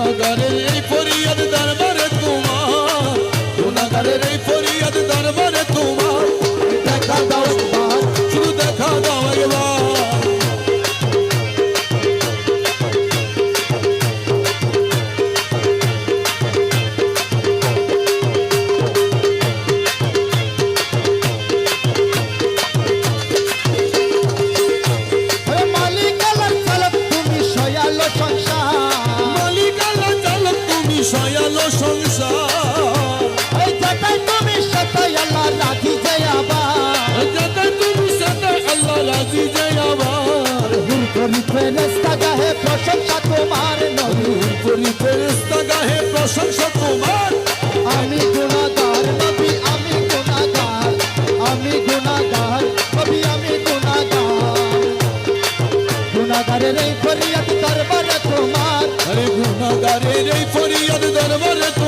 গুণাগারের এই ফরিয়াদ দরবারে তোমার। গুণাগারের এই ফরিয়াদ দরবারে সয়ালো সংসার। যাতাই তুমি সাতাই আল্লাহ রাজি আবার। যাতে তুমি সাথে আল্লাহ রাজি যে আবার। দূর করি ফেরেস্তা গাহে প্রশংসা তোমার নবী করি ফেরেস্তা গাহে প্রশংসা তোমার। আমি গুনাহগার নবী আমি গুনাহগার আমি গুনাহগার নবী আমি গুনাহগার গুনাহগারের এই ফরিয়াদ দরবারে এই ফরিয়াদ দরবারে